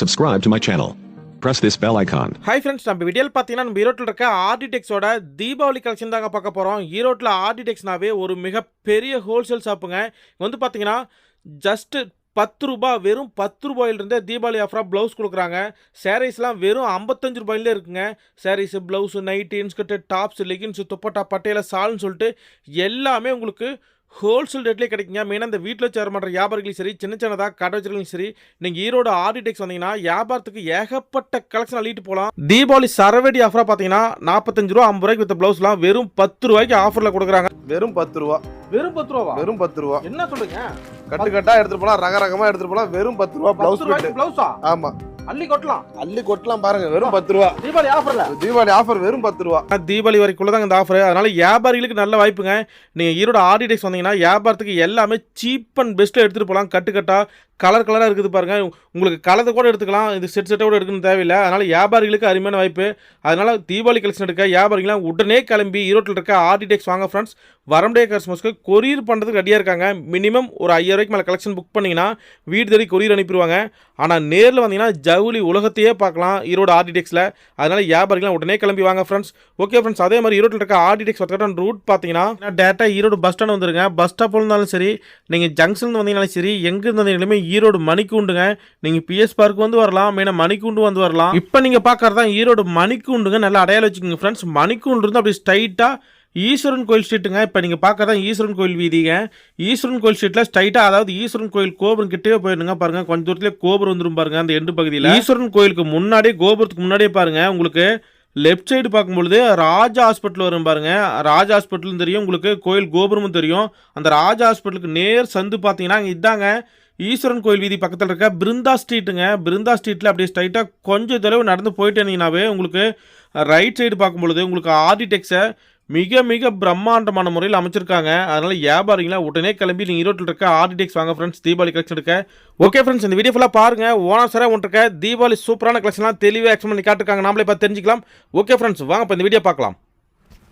Subscribe to my channel. Press this bell icon. Hi friends நம்ம வீடியோவில் பார்த்தீங்கன்னா நம்ம ஈரோட்டில் இருக்க ஆர்டிடெக்ஸோட தீபாவளி கலெக்ஷன் தாங்க பார்க்க போகிறோம் ஈரோட்டில் ஆர்டிடெக்ஸ்னாவே ஒரு மிகப்பெரிய ஹோல்சேல் ஷாப்புங்க இங்க வந்து பார்த்தீங்கன்னா ஜஸ்ட்டு பத்து ரூபாய் வெறும் பத்து ரூபாயிலிருந்தே தீபாவளி ஆஃபராக ப்ளவுஸ் கொடுக்குறாங்க சாரீஸ்லாம் வெறும் ஐம்பத்தஞ்சு ரூபாயிலே இருக்குங்க saris blouse night inskirt tops leggings dupatta பட்டையில சால்னு சொல்லிட்டு எல்லாமே உங்களுக்கு ஹோல்சேல் ரேட்லேயே கிடைக்குங்க. மெயினாக இந்த வீட்டில் வச்சு மாட்ட வியாபாரிகளும் சரி சின்ன சின்னதாக கடை வச்சிருக்கலும் சரி நீங்கள் ஈரோடு ஆர்டிடெக்ஸ் வந்தீங்கன்னா வியாபாரத்துக்கு ஏகப்பட்ட கலெக்ஷன் அள்ளிட்டு போகலாம். தீபாவளி சரவெடி ஆஃபராக பார்த்தீங்கன்னா நாற்பத்தஞ்சு ரூபா ஐம்பது ரூபாய்க்கு வித்த ப்ளவுஸ்லாம் வெறும் பத்து ரூபாய்க்கு ஆஃபரில் கொடுக்குறாங்க. வெறும் பத்து ரூபா. வெறும் பத்து ரூபா வெறும் பத்து ரூபா. என்ன சொல்லுங்க கட்டு கட்டா எடுத்துட்டு போலாம் ரக ரகமா எடுத்துட்டு போலாம் வெறும் பத்து ரூபா பிளவுஸ் ப்ளவுஸா ஆமா. அள்ளி கொட்டலாம். அள்ளி கொட்டலாம் பாருங்க வெறும் பத்து ரூபா. தீபாவளி ஆஃபர்ல தீபாவளி ஆஃபர் வெறும் பத்து ரூபா. தீபாவளி வரைக்குள்ள தான் இந்த ஆஃபர் அதனால வியாபாரிகளுக்கு நல்ல வாய்ப்புங்க. நீங்கள் ஈரோடு ஆர்டிடெக்ஸ் வந்தீங்கன்னா வியாபாரத்துக்கு எல்லாமே சீப் அண்ட் பெஸ்ட்டில் எடுத்துகிட்டு போகலாம் கட்டு கட்டா கலர் கலராக இருக்குது பாருங்க. உங்களுக்கு கலத்தை கூட எடுத்துக்கலாம். இது செட் செட்டோட எடுக்கணும் தேவையில்லை. அதனால வியாபாரிகளுக்கு அருமையான வாய்ப்பு. அதனால தீபாவளி கலெக்ஷன் எடுக்க வியாபாரிகளாம் உடனே கிளம்பி ஈரோட்டில் இருக்க ஆர்டிடெக்ஸ் வாங்க ஃப்ரெண்ட்ஸ் வரமுடைய கஸ்டமர்ஸ்க்கு கொரியர் பண்ணுறதுக்கு ரெடியாக இருக்காங்க. மினிமம் ஒரு ஐயாயிரம் ரூபாய்க்கு மேலே கலெக்ஷன் புக் பண்ணிங்கன்னா வீடு தேடி கொரியர் அனுப்பிடுவாங்க. ஆனால் நேரில் வந்தீங்கன்னா ஜவுளி உலகத்தையே பார்க்கலாம் ஈரோடு ஆர்டிடெக்ஸில் அதனால் வியாபாரிகளாம் உடனே கிளம்பி வாங்க ஃப்ரெண்ட்ஸ் ஓகே ஃப்ரெண்ட்ஸ் அதே மாதிரி ஈரோட்டில் இருக்க ஆர்டிடெக்ஸ் ஒர்க்கான ரூட் பார்த்தீங்கன்னா டேரெக்டாக ஈரோடு பஸ் ஸ்டாண்ட் வந்துருங்க. பஸ் ஸ்டாப்பில் இருந்தாலும் சரி நீங்கள் ஜங்ஷன் வந்தீங்கனாலும் சரி எங்கேருந்து வந்தீங்களுமே ஈரோடு மணிக்கூண்டுங்க. நீங்கள் பிஎஸ் பார்க் வந்து வரலாம் மெயினாக மணிக்கூண்டு வந்து வரலாம். இப்போ நீங்கள் பார்க்கறது தான் ஈரோடு மணிக்கூண்டுங்க. நல்லா அடையாளம் வச்சுக்கோங்க ஃப்ரெண்ட்ஸ் மணிக்கூண்டு இருந்து அப்படி ஸ்ட்ரைட்டாக ஈஸ்வரன் கோயில் ஸ்ட்ரீட்டுங்க இப்போ நீங்கள் பார்க்கறதா ஈஸ்வரன் கோயில் வீதிங்க. ஈஸ்வரன் கோயில் ஸ்ட்ரீட்டில் ஸ்ட்ரைட்டாக அதாவது ஈஸ்வரன் கோயில் கோபுரம் கிட்டே போயிடுங்க பாருங்கள் கொஞ்சம் தூரத்துலேயே கோபுரம் வந்துரும் பாருங்கள் அந்த எண்டு பகுதியில். ஈஸ்வரன் கோயிலுக்கு முன்னாடியே கோபுரத்துக்கு முன்னாடியே பாருங்க. உங்களுக்கு லெஃப்ட் சைடு பார்க்கும்பொழுது ராஜா ஹாஸ்பிட்டல் வரும் பாருங்க. ராஜா ஹாஸ்பிட்டலும் தெரியும். உங்களுக்கு கோயில் கோபுரமும் தெரியும். அந்த ராஜா ஹாஸ்பிட்டலுக்கு நேர் சந்து பார்த்தீங்கன்னா அங்கே இதாங்க. ஈஸ்வரன் கோயில் வீதி பக்கத்தில் இருக்க பிருந்தா ஸ்ட்ரீட்டுங்க பிருந்தா ஸ்ட்ரீட்டில் அப்படியே ஸ்ட்ரைட்டாக கொஞ்சம் தொலைவு நடந்து போயிட்டு இருந்தீங்கன்னாவே உங்களுக்கு ரைட் சைடு பார்க்கும்பொழுது உங்களுக்கு ஆர்டிடெக்ஸை மிக மிக பிரம்மாண்டமான முறையில் அமைச்சிருக்காங்க. அதனால வியாபாரிங்களா உடனே கிளம்பி நீங்கள் ஈரோட்டில் இருக்க ஆர்டிடெக்ஸ் வாங்க ஃப்ரெண்ட்ஸ் தீபாவளி கலெக்ஷன் எடுக்க. ஓகே ஃப்ரெண்ட்ஸ் இந்த வீடியோ ஃபுல்லாக பாருங்க. ஓனர் சாரா ஒன்று இருக்க தீபாவளி சூப்பரான கலெக்ஷன்லாம் தெளிவாக எக்ஸ்பிளைன் பண்ணி காட்டிருக்காங்க. நாமளே பார்த்து தெரிஞ்சுக்கலாம். ஓகே ஃப்ரெண்ட்ஸ் வாங்க இப்போ இந்த வீடியோ பார்க்கலாம்.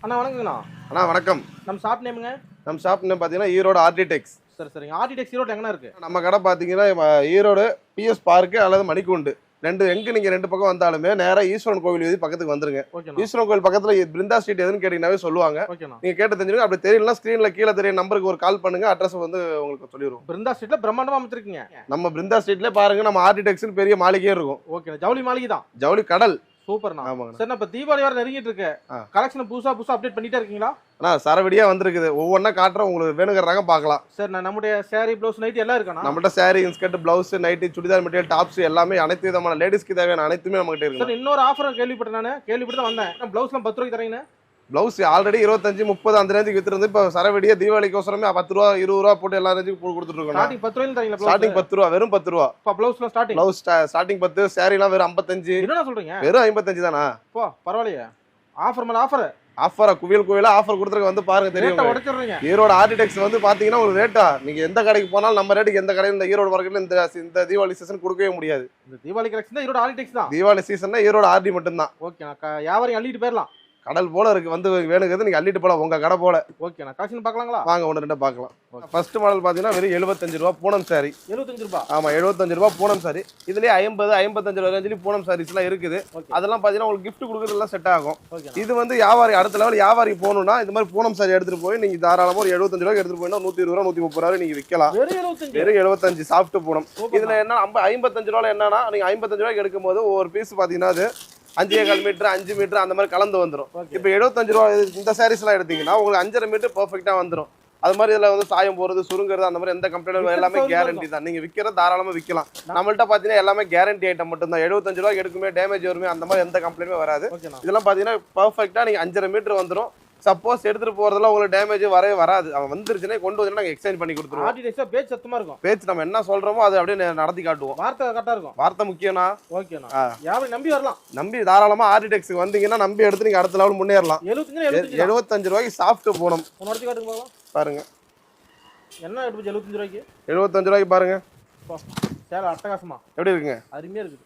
அண்ணா வணக்கங்கண்ணா. அண்ணா வணக்கம். நம்ம ஷாப் நேமுங்க நம்ம ஷாப் என்ன பார்த்தீங்கன்னா ஈரோடு ஆர்டிடெக்ஸ் சரி சரிங்க ஆர்டிடெக்ஸ் ஈரோடு எங்கே இருக்கு? நம்ம கடை பார்த்தீங்கன்னா ஈரோடு பிஎஸ் பார்க்கு அல்லது மணிக்கூண்டு. ரெண்டு எங்க நீங்க ரெண்டு பக்கம் வந்தாலுமே நேரா ஈஸ்வரன் கோவில் வீதி பக்கத்துக்கு வந்துருங்க. ஈஸ்வரன் கோவில் பக்கத்துல பிருந்தா ஸ்ட்ரீட் எதுன்னு கேட்டீங்கன்னாவே சொல்லுவாங்க. ஓகேண்ணா நீங்க கேட்டு தெரிஞ்சுங்க அப்படி தெரியலனா ஸ்கிரீன்ல கீழே தெரிய நம்பருக்கு ஒரு கால் பண்ணுங்க. அட்ரஸ் வந்து உங்களுக்கு சொல்லிடுவோம் பிருந்தா ஸ்ட்ரீட்டில் பிரம்மாண்டமாக அமைச்சிருக்கீங்க. நம்ம பிருந்தா ஸ்ட்ரீட்ல பாருங்க. நம்ம ஆர்டிடெக்ஸ்னு பெரிய மாளிகையே இருக்கும். ஓகே ஜவுளி மாளிகை தான் ஜவுளி கடல். சூப்பர்ண்ணா. ஆமாங்கண்ணா. சரி இப்போ தீபாவளி வர நெருங்கிட்டு இருக்கு. கலெக்ஷன் புதுசா புதுசா அப்டேட் பண்ணிட்டே இருக்கீங்களா? அண்ணா சரவடியா வந்திருக்குது. ஒவ்வொன்றா காட்டுறோம் உங்களுக்கு வேணுங்கிற ரகம் பார்க்கலாம். சரி நான் நம்முடைய சாரி ப்ளவுஸ் நைட் எல்லாம் இருக்காண்ணா. நம்மகிட்ட sari inskirt blouse nightie churidar material tops எல்லாமே அனைத்து விதமான லேடிஸ்க்கு தேவையான அனைத்துமே நம்மகிட்ட இருக்கு சார் இன்னொரு ஆஃபர் கேள்விப்பட்டேன் நான். கேள்விப்பட்டு தான் வந்தேன். ப்ளவுஸ்லாம் பத்து ரூபாய்க்கு தரீங்கன்னு பிளவுஸ் ஆல்ரெடி இருபத்தஞ்சு முப்பது அந்த ரேஞ்சுக்கு வித்துருந்து இப்போ சரவடியா தீபாவளிக்கோசரமே பத்து ரூபா இருபது ரூபா போட்டு எல்லா ரேஞ்சுக்கு கொடுத்துட்டு இருக்கோம் பத்து தரீங்களா ஸ்டார்டிங் பத்து ரூபா வெறும் பத்து ரூபா. இப்போ ப்ளவுஸ்லாம் ஸ்டார்டிங் பிளவுஸ் ஸ்டார்டிங் பத்து சாரிலாம் வெறும் ஐம்பத்தஞ்சு. என்னண்ணா சொல்றீங்க? வெறும் ஐம்பத்தஞ்சு தானா? போ பரவாயில்லையே. ஆஃபர் மேல ஆஃபர் ஆஃபரா குவியல் குவியலா ஆஃபர் கொடுத்துருக்க வந்து பாருங்க தெரியும். ஈரோடு ஆர்டிடெக்ஸ் வந்து பாத்தீங்கன்னா ஒரு ரேட்டா நீங்க எந்த கடைக்கு போனாலும் நம்ம ரேட்டுக்கு எந்த கடையில் இந்த ஈரோடு மார்க்கெட்ல இந்த இந்த தீபாவளி சீசன் கொடுக்கவே முடியாது. இந்த தீபாவளி கலெக்ஷன் தான் ஈரோடு ஆலிடெக்ஸ் தான். தீபாவளி சீசன்னா ஈரோடு ஆர்டி மட்டும்தான். ஓகே நான் வியாபாரம் அள்ளிட்டு போயிடலாம். கடல் போல இருக்கு வந்து வேணுங்கிறது நீங்க அள்ளிட்டு போலாம். உங்க கடை போல. ஓகே நான் கலெக்ஷன் பார்க்கலாங்களா? வாங்க ஒன்று ரெண்டு பார்க்கலாம். ஃபர்ஸ்ட் மாடல் பாத்தீங்கன்னா வெறும் எழுபத்தஞ்சு ரூபா பூனம் சாரி எழுபத்தஞ்சு ரூபாய் ஆமா எழுபத்தஞ்சு ரூபா பூனம் சாரி இதுலயே ஐம்பது ஐம்பத்தஞ்சு ரூபா ரேஞ்சிலும் பூனம் சாரீஸ் எல்லாம் இருக்குது. அதெல்லாம் பாத்தீங்கன்னா உங்களுக்கு gift கொடுக்கறதுலாம் செட் ஆகும். இது வந்து வியாபாரி அடுத்த லெவல் வியாபாரி போகணும்னா இந்த மாதிரி பூனம் சாரி எடுத்துட்டு போய் நீங்க தாராளமா ஒரு எழுபத்தஞ்சு ரூபாய்க்கு எடுத்துட்டு போயினா நூத்தி இருபது ரூபா நூத்தி முப்பது ரூபா நீங்க விற்கலாம் வெறும் எழுபத்தஞ்சு சாஃப்ட் பூனம். இதுல என்ன ஐம்ப- ஐம்பத்தஞ்சு ரூபாய் என்னன்னா நீங்க ஐம்பத்தஞ்சு ரூபாய்க்கு எடுக்கும்போது ஒவ்வொரு பீஸ் பாத்தீங்கன்னா அது அஞ்சே கால் மீட்டர் அஞ்சு மீட்டர் அந்த மாதிரி கலந்து வந்துரும். ஓகே இப்போ எழுபத்தஞ்சு ரூபா இந்த சாரீஸ் எல்லாம் எடுத்தீங்கன்னா உங்களுக்கு அஞ்சரை மீட்டர் பெர்ஃபெக்டா வந்துரும். அது மாதிரி இதுல வந்து சாயம் போறது சுருங்குறது அந்த மாதிரி எந்த கம்ப்ளைண்ட் எல்லாமே கேரண்டி தான். நீங்க விற்கிற தாராளமா விற்கலாம் நம்மள்ட்ட பாத்தீங்கன்னா எல்லாமே கேரண்டி ஐட்டம் மட்டும் தான் எழுபத்தஞ்சு ரூபாய்க்கு எடுக்குமே டேமேஜ் வருமே அந்த மாதிரி எந்த கம்ப்ளைண்ட்டுமே வராது. இதெல்லாம் பாத்தீங்கன்னா பெர்ஃபெக்ட்டா நீங்க அஞ்சரை மீட்டர் வந்துரும். சப்போஸ் எடுத்துட்டு போறதுல உங்களுக்கு டேமேஜ் வரவே வராது. அவன் வந்துருச்சுன்னா கொண்டு வந்து நாங்க எக்ஸ்சேஞ்ச் பண்ணி கொடுத்துருவோம். ஆர்டிடெக்ஸா பேஜ் சத்தமா இருக்கும். பேச்சு நம்ம என்ன சொல்றோமோ அதை அப்படியே நடத்தி காட்டுவோம். வார்த்தை கரெக்டா இருக்கும். வார்த்தை முக்கியம்னா? ஓகேண்ணா. வியாபாரி நம்பி வரலாம்? நம்பி தாராளமா ஆர்டிடெக்ஸ்க்கு வந்தீங்கன்னா நம்பி எடுத்து நீங்க அடுத்த லெவல் முன்னேறலாம். எழுபத்தஞ்சு ரூபாய்க்கு சாஃப்ட் ஒன்று எடுத்து காட்டுங்க பாருங்க. என்ன எடுத்து எழுபத்தஞ்சு ரூபாய்க்கு? எழுபத்தஞ்சு ரூபாய்க்கு பாருங்க. சேலை அட்டகாசமா. எப்படி இருக்குங்க? அருமையா இருக்குது.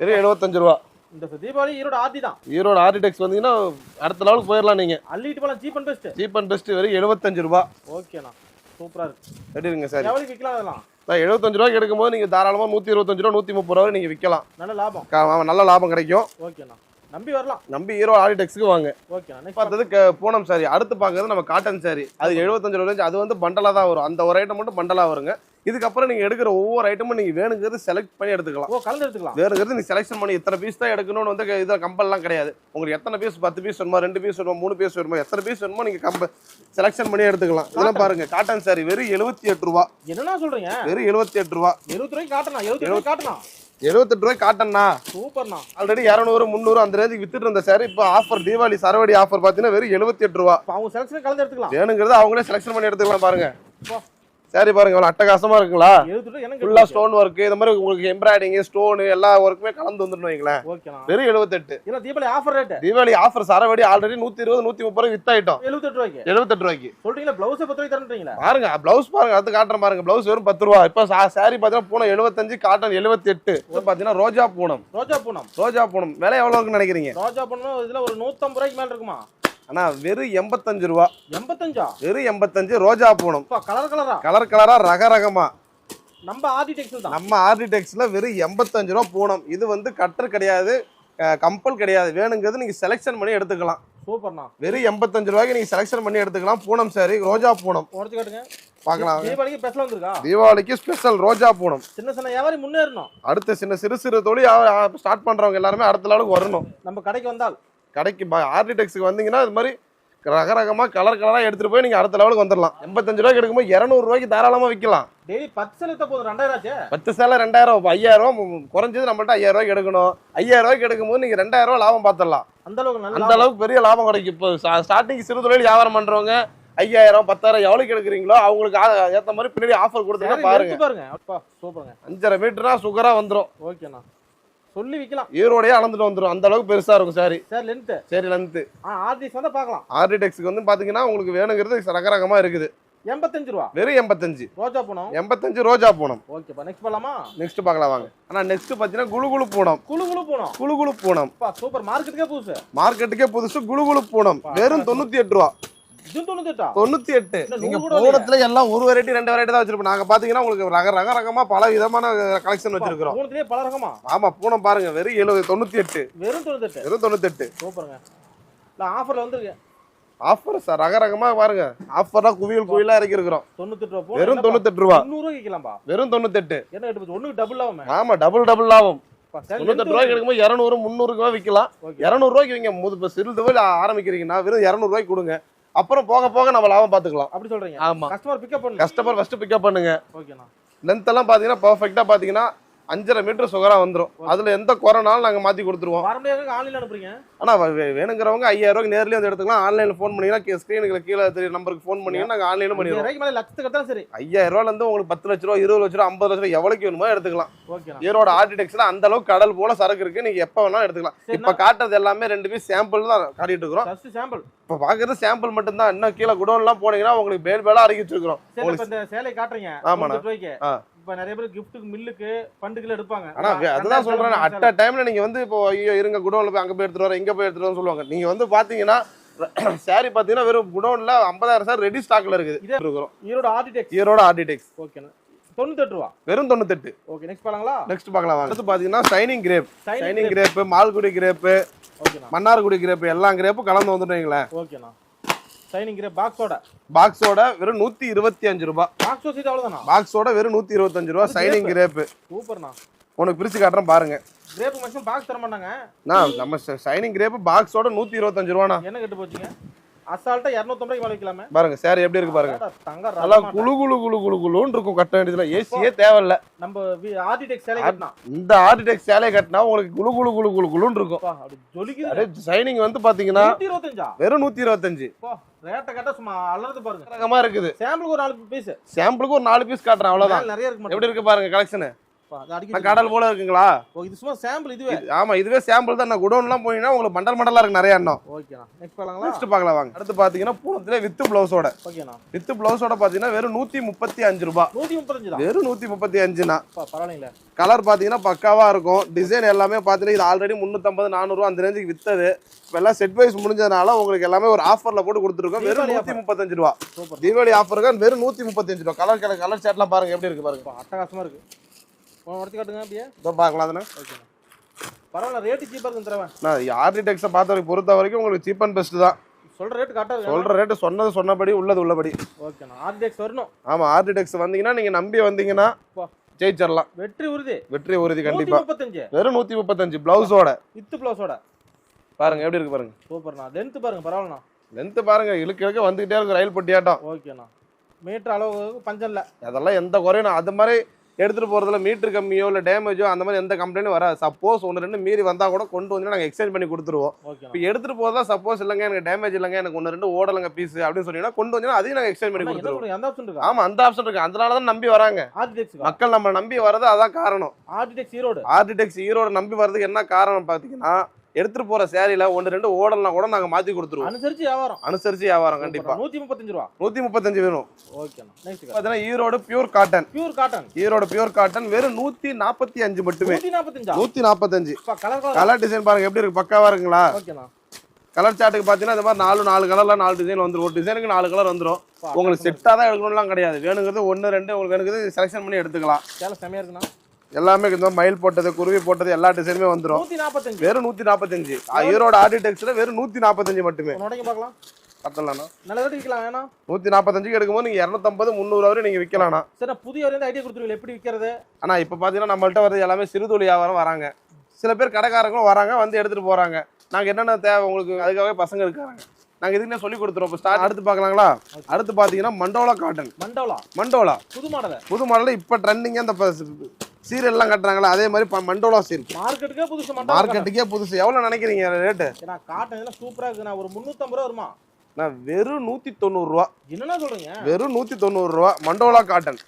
வெறும் எழுபத்தஞ்சு ரூபா. இந்த தீபாவளி ஈரோடு ஆர்டி தான். ஈரோடு ஆர்டிடெக்ஸ் வந்தீங்கன்னா அடுத்த லெவலுக்கு போயிடலாம் நீங்க. அள்ளிட்டு போலாம் cheap and best cheap and best வெறும் எழுபத்தஞ்சு ரூபா. ஓகேண்ணா சூப்பரா இருக்கு. எப்படி இருக்குங்க சார் எவ்வளவு விற்கலாம் அதெல்லாம்? நான் எழுபத்தஞ்சு ரூபாய்க்கு எடுக்கும்போது நீங்க தாராளமா நூத்தி இருபத்தஞ்சு ரூபா நூத்தி முப்பது ரூபா நீங்க விற்கலாம் நல்ல லாபம். க- நல்ல லாபம் கிடைக்கும். ஓகேண்ணா நம்பி வரலாம். நம்பி ஹீரோ ஆடிடெக்ஸ்க்கு வாங்க. நெக்ஸ்ட் பார்த்தது பூனம் சாரி அடுத்து பார்க்கறது நம்ம காட்டன் சாரி அது எழுபத்தஞ்சு ரூபாய் அது வந்து பண்டலா தான் வரும். அந்த ஒரு ஐட்டம் மட்டும் பண்டலா வருங்க. இதுக்கப்புறம் நீங்க எடுக்கிற ஒவ்வொரு ஐட்டமும் நீங்க வேணுங்கிறது செலக்ட் பண்ணி எடுத்துக்கலாம். ஓ கலந்து எடுத்துக்கலாம். வேணுங்கிறது நீங்க செலெக்ஷன் பண்ணி இத்தனை பீஸ் தான் எடுக்கணும்னு வந்து இதில் கம்பல்லாம் கிடையாது. உங்களுக்கு எத்தனை பீஸ் பத்து பீஸ் வேணுமா ரெண்டு பீஸ் வேணுமா மூணு பீஸ் வேணுமா எத்தனை பீஸ் வேணுமோ நீங்க கம்ப செலெக்ஷன் பண்ணி எடுத்துக்கலாம். இதெல்லாம் பாருங்க காட்டன் சாரி வெறும் எழுபத்தி எட்டு ரூபா. என்னண்ணா சொல்றீங்க? வெறும் எழுபத்தி எட்டு ரூபா. எழுபது ரூபாய்க்கு காட்டணும் எழுபது ரூபாய்க்கு காட்டணும். எழுபத்தெட்டு ரூபாய் காட்டன்னா சூப்பர்ண்ணா. ஆல்ரெடி இரநூறு முந்நூறு அந்த ரேஞ்சுக்கு வித்துட்டு இருந்த சாரி இப்போ ஆஃபர் தீபாவளி சரவடி ஆஃபர் பார்த்தீங்கன்னா வெறும் எழுபத்தி எட்டு ரூபா. அவங்க செலக்ஷன் கலந்து எடுத்துக்கலாம். வேணுங்கிறது அவங்களே செலெக்ஷன் பண்ணி எடுத்துக்கலாம் பாருங்க. சரி பாருங்க இவ்வளவு அட்டகாசமா இருக்குங்களா? ரூபாய் ஃபுல்லா ஸ்டோன் ஒர்க் இந்த மாதிரி உங்களுக்கு எம்ப்ராய்டிங் ஸ்டோன் எல்லா ஒர்க்குமே கலந்து வந்துட்டு வைங்களேன். வெறும் எழுபத்தெட்டு Deepavali offer rate Deepavali offer சரவடி already நூத்தி இருபது நூத்தி முப்பது ரூபாய் வித்தாயிட்டோம் எழுபத்தெட்டு ரூபாய்க்கு? எழுபத்தெட்டு ரூபாய்க்கு. சொல்றீங்களா பிளவுஸை பத்து ரூபாய்க்கு தரன்றீங்களா? பாருங்க பிளவுஸ் பாருங்க அடுத்து காட்டுறேன் பாருங்க பிளவுஸ் வெறும் பத்து ரூபா. இப்போ சாரி பாத்தீங்கன்னா பூனம் எழுபத்தஞ்சு காட்டன் எழுபத்தி எட்டு பாத்தீங்கன்னா ரோஜா பூனம். ரோஜா பூனம். ரோஜா பூனம். விலை எவ்வளவு இருக்குன்னு நினைக்கிறீங்க? ரோஜா பூனம் இதுல ஒரு நூத்தம்பது ரூபாய்க்கு மேல இருக்குமா? ஆனா வெறும் எண்பத்தஞ்சு ரூபா. எண்பத்தஞ்சா? வெறும் எண்பத்தஞ்சு ரோஜா பூனம் கலர் கலரா கலர் கலரா ரக ரகமா. நம்ம டெக்ஸ்டைல் தான். நம்ம ஆர்டிடெக்ஸ்ல வெறும் எண்பத்தஞ்சு ரூபா பூனம் இது வந்து கட்டர் கிடையாது கம்பல் கிடையாது. வேணுங்கிறது நீங்க செலெக்ஷன் பண்ணி எடுத்துக்கலாம். சூப்பர்ண்ணா. வெறும் எண்பத்தஞ்சு ரூபாய்க்கு நீங்க செலெக்ஷன் பண்ணி எடுத்துக்கலாம். பூனம் சாரி ரோஜா பூனம். உடச்சு காட்டுங்க. பார்க்கலாம். தீபாவளிக்கு ஸ்பெஷல் வந்திருக்கா? தீபாவளிக்கு ஸ்பெஷல் ரோஜா பூனம். சின்ன சின்ன வியாபாரி முன்னேறணும். அடுத்த சின்ன சிறு சிறு தொழில் ஸ்டார்ட் பண்றவங்க எல்லாருமே அடுத்த லெவலுக்கு வரணும். நம்ம கடைக்கு வந்தால் கடைக்கு ஆர்டிடெக்ஸ்க்கு வந்தீங்கன்னா இது மாதிரி ரக ரகமா கலர் கலரா எடுத்துட்டு போய் நீங்க அடுத்த லெவலுக்கு வந்துடலாம் எண்பத்தஞ்சு ரூபாய்க்கு எடுக்கும்போது இரநூறு ரூபாய்க்கு தாராளமா விற்கலாம் டெய்லி பத்து செலத்த போதும். ரெண்டாயிரம் பத்து சேலை ரெண்டாயிரம் ஐயாயிரம் ரூபாய் குறைஞ்சது நம்மள்ட்ட ஐயாயிரம் ரூபாய்க்கு எடுக்கணும். ஐயாயிரம் ரூபாய்க்கு எடுக்கும்போது நீங்க ரெண்டாயிரம் ரூபாய் லாபம் பார்த்துடலாம் அந்த அளவுக்கு அந்த. அளவுக்கு பெரிய லாபம் கிடைக்கும். இப்போ ஸ்டார்டிங் சிறு தொழில் வியாபாரம் பண்றவங்க ஐயாயிரம் பத்தாயிரம் எவ்வளவுக்கு எடுக்கிறீங்களோ அவங்களுக்கு ஏத்த மாதிரி பின்னாடி ஆஃபர் கொடுத்துருங்க சரி, பாருங்க. பாருங்க. அப்பா சூப்பருங்க. அஞ்சரை மீட்டர்னா சுகரா வந்துரும். ஓகேண்ணா. சொல்லி விற்கலாம் ஈரோடையே அளந்துட்டு வந்துரும். அந்த அளவுக்கு பெருசா இருக்கும் சாரி சார் லென்த் சரி லென்த்து ஆ ஆர்டிஸ் வந்தா பார்க்கலாம். ஆர்டிடெக்ஸ்க்கு வந்து பாத்தீங்கன்னா உங்களுக்கு வேணுங்கிறது ரக ரகமா இருக்குது. எண்பத்தஞ்சு ரூபா. வெறும் எண்பத்தஞ்சு. ரோஜா பூனம். எண்பத்தஞ்சு ரோஜா பூனம். ஓகேப்பா நெக்ஸ்ட் போலாமா? நெக்ஸ்ட் பார்க்கலாம் வாங்க. ஆனா நெக்ஸ்ட் பாத்தீங்கன்னா குளு பூனம். குழு குழு பூனம். குளு பூனம். சூப்பர் மார்க்கெட்டுக்கே புதுசு. மார்க்கெட்டுக்கே புதுசு குளு பூனம். வெறும் தொண்ணூத்தி எட்டு ரூபா. தொண்ணூத்தி எட்டு நீங்க எல்லாம் ஒரு வெரைட்டி ரெண்டு வெரைட்டி தான் வச்சிருப்போம். நாங்க பாத்தீங்கன்னா உங்களுக்கு ரக ரக ரகமா பல விதமான கலெக்ஷன் வச்சிருக்கிறோம். பூனத்திலே பல ரகமா? ஆமா பூனம் பாருங்க. வெறும் எழுபது தொண்ணூத்தி எட்டு வெறும் தொண்ணூத்தி எட்டு சூப்பருங்க ஆஃபர்ல ஆஃபர் சார் ரக ரகமா பாருங்க. ஆஃபர்னா குவியல் குவியலா இறக்கி இருக்கிறோம் தொண்ணூத்தெட்டு ரூபா வெறும் தொண்ணூத்தெட்டு ரூபா. வெறும் தொண்ணூத்தெட்டு. என்ன டபுள் ஆகுமே? ஆமா டபுள் டபுள் சரி, தொண்ணூத்தெட்டு ரூபாய்க்கு எடுக்கும்போது இரநூறு முந்நூறுக்கு விற்கலாம் ஓகே. இரநூறு ரூபாய்க்கு வைங்க முது சிறு தொழில் ஆரம்பிக்கிறீங்கன்னா வெறும் இரநூறு ரூபாய்க்கு கொடுங்க. அப்புறம் போக போக நம்ம லாபம் பார்த்துக்கலாம். அப்படி சொல்றீங்க. ஆமா. கஸ்டமர் பிக்கப் பண்ணு கஸ்டமர் ஃபர்ஸ்ட் பிக்கப் பண்ணுங்க. ஓகேண்ணா லென்த் எல்லாம் பாத்தீங்கன்னா பர்ஃபெக்டா பாத்தீங்கன்னா அஞ்சரை மீட்டர் சுகரா வந்துரும். அதுல எந்த குறைனாலும் நாங்க மாத்தி கொடுத்துருவோம். ஆன்லைன்ல அனுப்புறீங்க? ஆனா வேணுங்கிறவங்க ஐயாயிரம் ரூபாய்க்கு நேர்லயே வந்து எடுத்துக்கலாம். ஆன்லைன்ல ஃபோன் பண்ணீங்கன்னா ஸ்கிரீனுக்கு கீழே தெரிய நம்பருக்கு ஃபோன் பண்ணீங்கன்னா நாங்க ஆன்லைன்ல பண்ணிடுவோம் மேல லட்சத்துக்கு சரி. ஐயாயிரம் ரூபாயில இருந்து உங்களுக்கு பத்து லட்ச ரூபா இருபது லட்ச ரூபா ஐம்பது லட்ச ரூபா எவ்வளவுக்கு வேணுமோ எடுத்துக்கலாம். ஈரோட ஆர்டிடெக்ஸ்ல அந்த அளவுக்கு கடல் போல சரக்கு இருக்கு. நீங்க எப்ப வேணாலும் எடுத்துக்கலாம். இப்ப காட்டுறது எல்லாமே ரெண்டு பீஸ் சாம்பிள் தான் காட்டிட்டு இருக்கிறோம். சாம்பிள் இப்ப பாக்குறது சாம்பிள் மட்டும் தான் இன்னும் கீழே குடோன் எல்லாம் போனீங்கன்னா உங்களுக்கு பேல் பேலா அடக்கி வச்சிருக்கிறோம். சரி உங்களுக்கு இப்ப இந்த சேலை காட்டுறீங்க. ஆமாண்ணா. இப்ப நிறைய பேர் கிஃப்ட்டுக்கு மில்லுக்கு பண்டுகள் எடுப்பாங்க. ஆனா வே- அதுதான் ரெண்டாயிரம் சொல்றேன். சேலை, அட் அ டைம்ல நீங்க வந்து இப்போ ஐயோ இருங்க குடோன்ல போய் அங்க போய் எடுத்துட்டு வரேன் இங்க போய் எடுத்துட்டு வரேன்னு சொல்லுவாங்க. நீங்க வந்து பாத்தீங்கன்னா சாரி பாத்தீங்கன்னா வெறும் குடோன்ல ஐம்பதாயிரம் சார் ரெடி ஸ்டாக்ல இருக்குது. இதே- இருக்கிறோம் ஈரோட ஆர்டிடெக்ஸ் ஈரோட ஆர்டிடெக்ஸ் ஓகேண்ணா தொண்ணூத்தெட்டு ரூபா. வெறும் தொண்ணூத்தெட்டு. ஓகே நெக்ஸ்ட் பாலாங்களா நெக்ஸ்ட் பார்க்கலாம் அடுத்து பாத்தீங்கன்னா shining grape shining shining grape Malgudi grape ஓகேண்ணா மன்னார்குடி கிரேப் எல்லா கிரேப்பும் கலந்து வந்துட்டீங்களேன் ஓகேண்ணா சைனிங் கிரே பாக்ஸோட பாக்ஸோட வெறும் நூத்தி இருபத்தி அஞ்சு ரூபாய் பாக்ஸ் சீட் அவ்வளவுதானா? பாக்ஸோட வெறும் நூத்தி இருபத்தஞ்சு ரூபாய் சைனிங் கிரேப் சூப்பர்ண்ணா உனக்கு பிரிச்சு காட்டுறேன் பாருங்க. கிரேப் மேக்ஸிமம் பாக்ஸ் தர மாட்டாங்க நம்ம சைனிங் கிரேப் பாக்ஸோட நூத்தி இருபத்தஞ்சு ரூபாண்ணா. என்ன கெட்டு போச்சுங்க? அசால்ட்டா இரநூத்தம்பது ரூபாய்க்கு பாருங்க சாரி எப்படி இருக்கு பாருங்க. தங்க நல்லா குளு குளு குளு குளுன்னு இருக்கும் கட்ட வேண்டியதுல. ஏசியே தேவையில்ல. நம்ம ஆர்டிடெக்ஸ் சேலை கட்டினா. இந்த ஆர்டிடெக்ட் சேலை கட்டினா உங்களுக்கு குளு குளு குளு குளு குளுன்னு இருக்கும். சைனிங் வந்து பாத்தீங்கன்னா வெறும் நூத்தி இருபத்தஞ்சு. ரேட்டை கட்ட சும்மா அலறது பாருங்க. ரகமா இருக்குது. சாம்பிளுக்கு ஒரு நாலு பீஸ் சாம்பிளுக்கு ஒரு நாலு பீஸ் காட்டுறேன் அவ்வளவுதான். நிறைய இருக்கு எப்படி இருக்கு பாருங்க கலெக்ஷன் கடல் போல இருக்குங்களா? இது சும்மா சாம்பிள் இதுவே? இது- ஆமா இதுவே சாம்பிள் தான். நான் குடோன்லாம் போனீங்கன்னா உங்களுக்கு மண்டல் மண்டலா இருக்கு நிறைய எண்ணம். ஓகேண்ணா நெக்ஸ்ட் பார்க்கலாங்களா? நெக்ஸ்ட் பார்க்கலாம் வாங்க. அடுத்து பாத்தீங்கன்னா பூனத்துல வித்து பிளவுஸோட ஓகேண்ணா வித்து பிளவுஸோட பாத்தீங்கன்னா வெறும் நூத்தி முப்பத்தி அஞ்சு ரூபாய் நூற்றி முப்பத்தஞ்சு வெறும் நூத்தி முப்பத்தி அஞ்சுனா பரவாயில்லைங்களே. கலர் பாத்தீங்கன்னா பக்காவா இருக்கும். டிசைன் எல்லாமே பாத்தீங்கன்னா இது ஆல்ரெடி முந்நூற்றம்பது நானூறுவா அந்த ரேஞ்சுக்கு வித்தது. எல்லாம் செட் வைஸ் முடிஞ்சதுனால உங்களுக்கு எல்லாமே ஒரு ஆஃபர்ல போட்டு கொடுத்துருக்கோம். வெறும் நூத்தி முப்பத்தஞ்சு ரூபா. தீபாவளி ஆஃபருக்கு வெறும் நூத்தி முப்பத்தஞ்சு ரூபா கலர் கலர் கலர் ஷர்ட்லாம் பாருங்க. எப்படி இருக்கு பாருங்க. அட்டகாசமா இருக்கு. உடச்சு காட்டுங்க அப்படியே. இதோ பார்க்கலாம் தானே ஓகேண்ணா பரவாயில்ல ரேட்டு சீப்பாக இருக்குன்னு தரவேன் நான் ஆர்டிடெக்ஸை பார்த்த வரைக்கும் பொறுத்த வரைக்கும் உங்களுக்கு சீப் அண்ட் பெஸ்ட் தான். சொல்ற ரேட் கரெக்டாக சொல்ற ரேட்டு சொன்னது சொன்னபடி உள்ளது உள்ளபடி. ஓகேண்ணா ஆர்டிஎக்ஸ் வரணும். ஆமா ஆர்டிடெக்ஸ் வந்தீங்கன்னா நீங்க நம்பி வந்தீங்கன்னா. ஜெயிச்சிடலாம். வெற்றி உறுதி. வெற்றி உறுதி கண்டிப்பா. முப்பத்தஞ்சு. வெறும் நூத்தி முப்பத்தஞ்சு பிளவுஸோட வித்து ப்ளவுஸோட பாருங்க எப்படி இருக்கு பாருங்க. சூப்பர்ண்ணா லென்த் பாருங்க பரவாயில்லண்ணா. லென்த் பாருங்க இழுக்க இழுக்க வந்துகிட்டே இருக்கு ரயில் பொட்டியாட்டம். ஓகேண்ணா மீட்டர் அளவு பஞ்சம் இல்லை. அதெல்லாம் எந்த குறையும் அது மாதிரி எடுத்துட்டு போறதுல மீட்டர் கம்மியோ இல்ல டேமேஜோ அந்த மாதிரி எந்த கம்ப்ளைண்டும் வராது. சப்போஸ் ஒன்று ரெண்டு மீறி வந்தா கூட கொண்டு வந்து நாங்க எக்ஸ்சேஞ்ச் பண்ணி கொடுத்துருவோம். இப்போ எடுத்துட்டு போறதா சப்போஸ் இல்லைங்க எனக்கு டேமேஜ் இல்லைங்க எனக்கு ஒன்று ரெண்டு ஓடலங்க பீஸ் அப்படின்னு சொன்னீங்கன்னா கொண்டு வந்தீங்கன்னா அதையும் நாங்க எக்ஸ்சேஞ்ச் பண்ணி கொடுத்துருவோம். சொல்றீங்க? எந்த ஆப்ஷன் இருக்கா? ஆமா அந்த ஆப்ஷன் இருக்கு? அதனால தான் நம்பி வராங்க. மக்கள் நம்ம நம்பி வர்றது அதான் காரணம். ஆர்டிடெக்ஸ் ஈரோடு ஆர்டிடெக்ஸ் ஈரோட நம்பி வர்றதுக்கு என்ன காரணம் பார்த்தீங்கன்னா எடுத்துட்டு போற சேரீல ஒன்று ரெண்டு ஓடலாம் கூட நாங்க மாத்தி கொடுத்துருவோம். அனுசரிச்சு வியாபாரம். அனுசரிச்சு வியாபாரம் கண்டிப்பா. நூற்றி முப்பத்தஞ்சு ரூபா. நூத்தி முப்பத்தஞ்சு வேணும். ஓகேண்ணா Erode pure cotton pure cotton Erode pure cotton வெறும் நூத்தி நாற்பத்தி அஞ்சு மட்டுமே. நூத்தி நாற்பத்தஞ்சு கலர் டிசைன் பாருங்க எப்படி இருக்கு? பக்காவா இருக்குங்களா? கலர் சார்ட்டுக்கு பார்த்தீங்கன்னா இந்த மாதிரி நாலு நாலு கலர்ல நாலு டிசைன் வந்துரும். ஒரு டிசைனுக்கு நாலு கலர் வந்துரும். பா, உங்களுக்கு செட்டாக தான் எடுக்கணும்லாம் கிடையாது. வேணுங்கிறது ஒன்று ரெண்டு உங்களுக்கு வேணுங்கிறது செலெக்ஷன் பண்ணி எடுத்துக்கலாம். சேலை செமையா இருக்குண்ணா. எல்லாமே இந்த மயில் போட்டது குருவி போட்டது எல்லா டிசைனுமே நூற்றி நாற்பத்தஞ்சு வெறும் நூத்தி நாற்பத்தஞ்சு ஈரோட ஆர்டிடெக்ஸ்ல வெறும் நூத்தி நாற்பத்தஞ்சு மட்டுமே பார்க்கலாம் பத்தலண்ணா நல்ல விற்கலாம் நூத்தி நாற்பத்தஞ்சுக்கு எடுக்கும்போது நீங்க இரநூத்தம்பது முந்நூறு வரை நீங்க விற்கலாம்ண்ணா சரி புதிய ஐடியா கொடுத்துருவீங்க எப்படி விற்கிறது ஆனா இப்ப பாத்தீங்கன்னா நம்மள்ட்ட வர்றது எல்லாமே சிறுதொழி வியாபாரம் வராங்க. சில பேர் கடைக்காரங்களும் வராங்க வந்து எடுத்துட்டு போறாங்க. நாங்க என்னென்ன தேவை உங்களுக்கு அதுக்காகவே பசங்க இருக்காங்க. நாங்க இதுக்குன்னே சொல்லி கொடுத்துருவோம். இப்போ ஸ்டார்ட் அடுத்து பார்க்கலாங்களா அடுத்து பாத்தீங்கன்னா மண்டோலா காட்டன். மண்டோலா? மண்டோலா. புது மாடல்? புது மாடல் இப்போ ட்ரெண்டிங்காக அந்த சீரியல்லாம் கட்டுறாங்களா? அதே மாதிரி மண்டோலா சீர். மார்க்கெட்டுக்கே புதுசு மார்க்கெட்டுக்கே புதுசு. எவ்வளோ நினைக்கிறீங்க ரேட்டு ஏன்னா காட்டன் இதெல்லாம் சூப்பரா இருக்குண்ணா ஒரு முந்நூற்றம்பது ரூபா வருமா? நான் வெறும் நூற்றி தொண்ணூறுரூவா என்னண்ணா சொல்றீங்க? வெறும் நூற்றி தொண்ணூறுரூவா மண்டோலா காட்டன்.